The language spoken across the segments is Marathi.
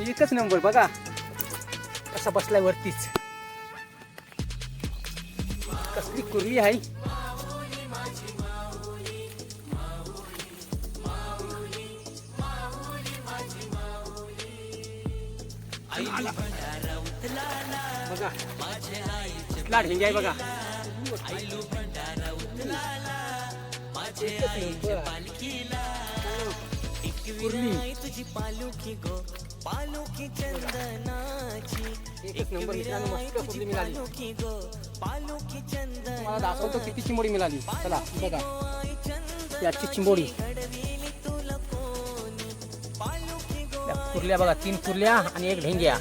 एकच नंबर बघा. कसा बसलाय वरतीच. कसली कुर्ली आहे. बघा. कसला ढेंगे आहे बघा. कुर्ली पालुखी चंदनाची एकच नंबर मित्रांनो मस्त मिळाली तुम्हाला दाखवतो किती चिंबोडी मिळाली चला बघा. त्याची चिंबोडी. त्या कुर्ल्या बघा तीन कुर्ल्या आणि एक ढेंग्या.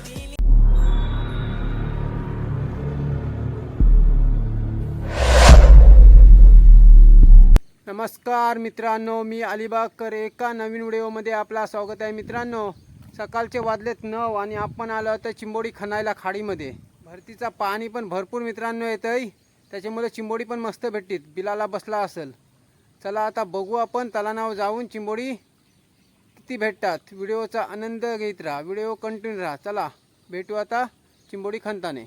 नमस्कार मित्रांनो मी अलिबागकर एका नवीन व्हिडिओमध्ये आपला स्वागत आहे मित्रांनो. सकाळचे वाजलेत नऊ आणि आपण आलो तर चिंबोडी खणायला खाडीमध्ये. भरतीचा पाणी पण भरपूर मित्रांनो येतंय. त्याच्यामुळे चिंबोडी पण मस्त भेटतील बिलाला बसला असेल. चला आता बघू आपण तलानावर जाऊन चिंबोडी किती भेटतात. व्हिडिओचा आनंद घेत राहा. व्हिडिओ कंटिन्यू राहा. चला भेटू आता चिंबोडी खणताने.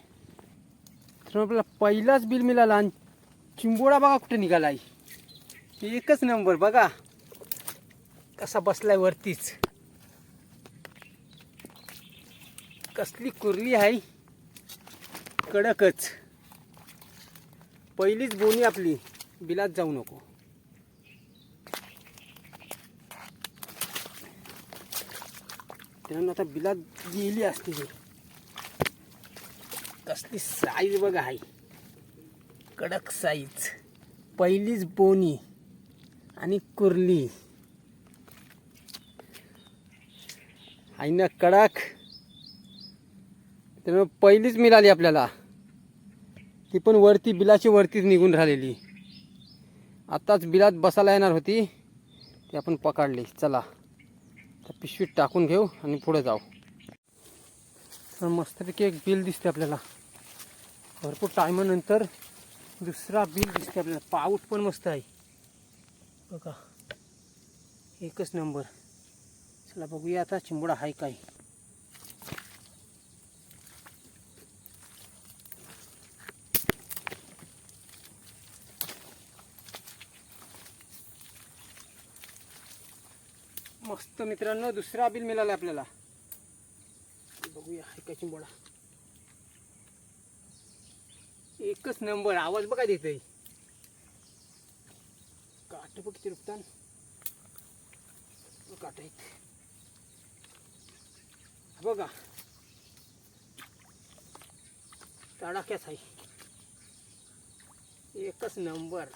तर पहिलाच बिल मिळाला आणि चिंबोडा बघा कुठे निघालाय. एकच नंबर बघा. कसा बसलाय वरतीच. कसली कुर्ली आहे? कडकच. पहिलीच बोनी आपली. बिलात जाऊ नको. त्यानं आता बिलात गेली असती कसली साईज बघा आहे. कडक साईज पहिलीच बोनी आणि कुर्ली. आईनं ना कडक. त्यामुळे पहिलीच मिळाली आपल्याला. ती पण वरती बिलाची वरतीच निघून राहिलेली. आत्ताच बिलात बसायला येणार होती. ती आपण पकडली. चला. त्या पिशवीत टाकून घेऊ आणि पुढे जाऊ. तर मस्तपैकी एक बिल दिसते आपल्याला. भरपूर टायमानंतर दुसरा बिल दिसते आपल्याला. पाऊस पण मस्त आहे. बघा. एकच नंबर. चला बघूया आता चिंबोडा आहे काय. मस्त मित्रांनो दुसरा बिल मिळाला आपल्याला. बघूया ऐका चिंबोडा एकच नंबर आवाज बघा देतोय. काट बघ तिरुपतान काट आहेत बघा. तडाख्याच आहे. एकच नंबर.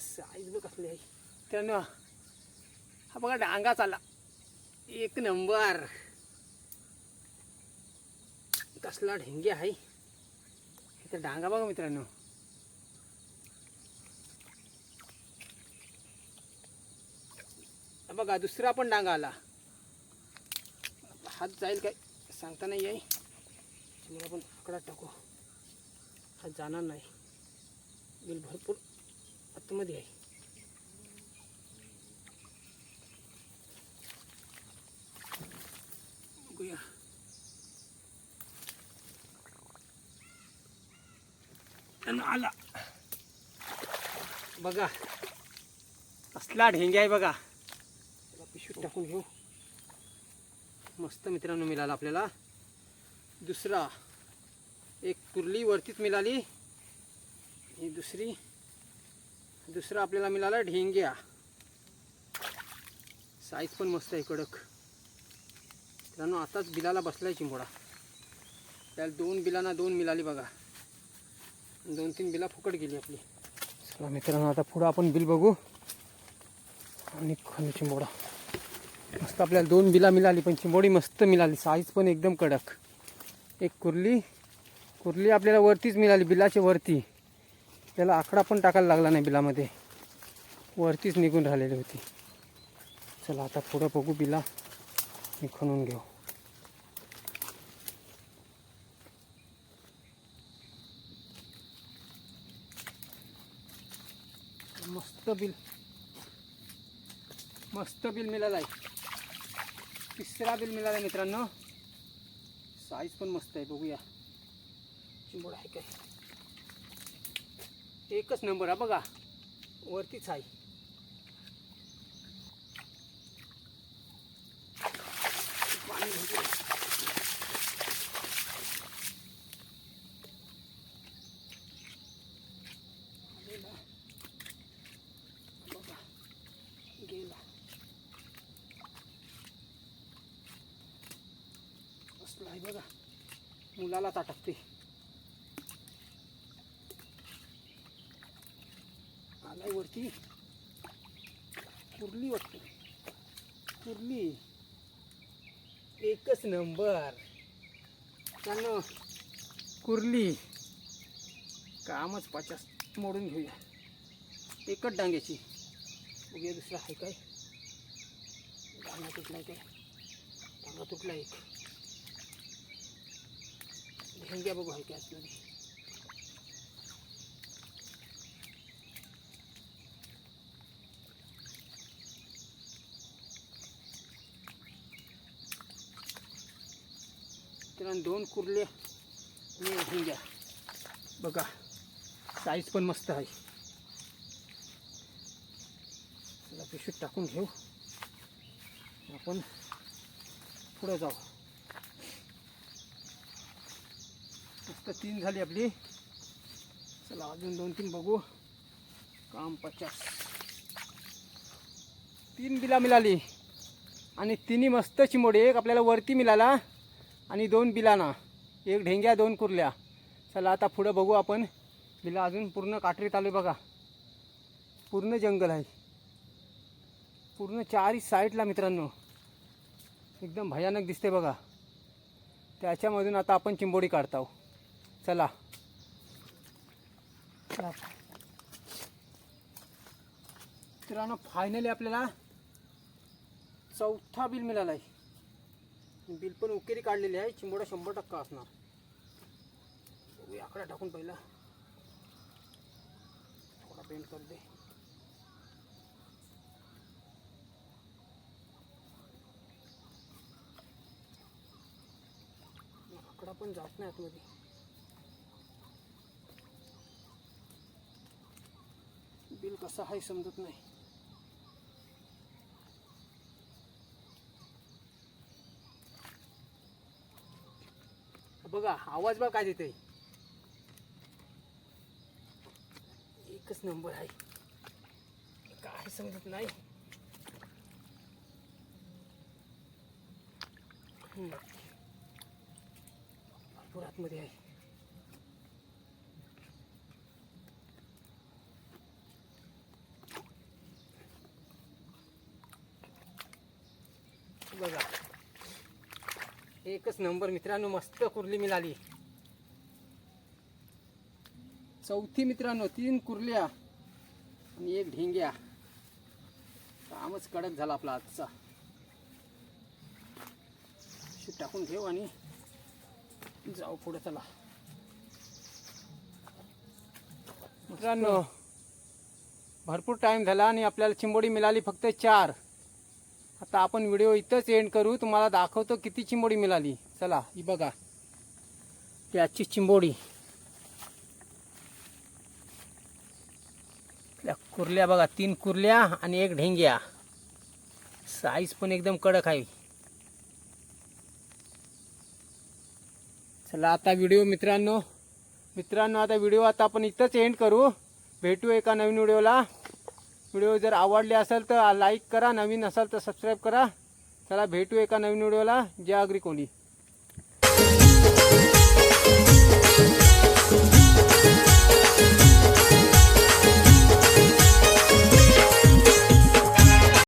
साईज बघ कसली आहे. त्यानं हा बघा डांगा आला एक नंबर. कसला ढेंगे आहे. इथं डांगा बघा मित्रांनो. बघा दुसरा पण डांगा आला. हात जाईल काय सांगता नाही आहे. मग आपण आकडा टाकू. हात जाणार नाही. बिल भरपूर आतमध्ये आहे. बघूया आला बघा असला ढेंगे आहे बघा पिशवीत टाकून घेऊ मस्त मित्रांनो मिळाला आपल्याला. दुसरा. एक कुर्ली वरतीच मिळाली. ही दुसरी. दुसरा आपल्याला मिळाला ढेंग्या. साईज पण मस्त आहे कडक. मित्रांनो आताच बिलाला बसलाय चिंबोडा. त्याला दोन बिलांना दोन मिळाली बघा. दोन तीन बिला फुकट गेली आपली. चला मित्रांनो आता पुढं आपण बिल बघू. आणि खाली चिंबोडा. मस्त आपल्याला दोन बिला मिळाली पण चिंबोडी मस्त मिळाली साईज पण एकदम कडक. एक कुर्ली. कुर्ली आपल्याला वरतीच मिळाली बिलाच्या वरती. त्याला आकडा पण टाकायला लागला नाही बिलामध्ये. वरतीच निघून राहिलेली होती. चला आता पुढं बघू बिला. आणि खणून घेऊ मस्त बिल मस्त बिल मिळाला आहे तिसरा बिल मिळाला मित्रांनो साईज पण मस्त आहे बघूया चिंबोड आहे काय एकच नंबर हा बघा वरतीच आहे पाणी भरपूर आहे. बघा आहे बघा मुलाला ताटकते. आलाय वरती. कुर्ली वाटते. कुर्ली. एकच नंबर. त्यानं कुर्ली. कामच पाचास मोडून घेऊया. एकच डांग्याची. उगे दुसरा आहे काय? डांगा तुटला काय? डांगा तुटला एक. ढेंग्या बघू आहे काय आतमध्ये दोन कुर्ले आणि एक बघा साईज पण मस्त आहे. चला पिशवीत टाकून घेऊ. आपण पुढे जाऊ. मस्त तीन झाली आपली. चला अजून दोन तीन बघू. काम पचास. तीन बिला मिळाली. आणि तिन्ही मस्त चिमोडे एक आपल्याला वरती मिळाला. आणि दोन बिलाना. एक ढेंग्या दोन कुर्ल्या. चला आता पुढं बघू आपण. बिला अजून पूर्ण काटरीत आलो बघा. पूर्ण जंगल आहे. पूर्ण चारही साईडला मित्रांनो. एकदम भयानक दिसते बघा. त्याच्यामधून आता आपण चिंबोडी काढत आहोत. चला. मित्रांनो फायनली आपल्याला चौथा बिल मिळाला आहे. बिल पण उकेरी काढलेली आहे. चिंबोडा शंभर टक्का असणार. आकडा टाकून पहिला. थोडा पेंट कर दे. आकडा पण जात नाही आतमध्ये. बिल कसं आहे समजत नाही. बघा आवाज बघा काय देते एकच नंबर आहे. काय समजत नाही. हम्म. भरपूर आतमध्ये आहे बघा एकच नंबर मित्रांनो मस्त कुर्ली मिळाली. चौथी मित्रांनो तीन कुर्ल्या आणि एक ढेंग्या. कामच कडक झाला आपला आजचा. टाकून ठेव आणि जाऊ पुढे चला. मित्रांनो भरपूर टाईम झाला आणि आपल्याला चिंबोडी मिळाली फक्त चार. आता आपण व्हिडिओ इथंच एंड करू. तुम्हाला दाखवतो किती चिंबोडी मिळाली. चला ही बघा. याची चिंबोडी. त्या कुर्ल्या बघा तीन कुर्ल्या आणि एक ढेंग्या. साईज पण एकदम कडक आहे. चला आता व्हिडिओ मित्रांनो. मित्रांनो आता व्हिडिओ आता आपण इथंच एंड करू. भेटू एका नवीन व्हिडिओला. व्हिडिओ जर आवडले असेल तर लाईक करा नवीन असाल तर सबस्क्राईब करा. चला भेटू एका नवीन व्हिडिओला. जय अग्री कोहली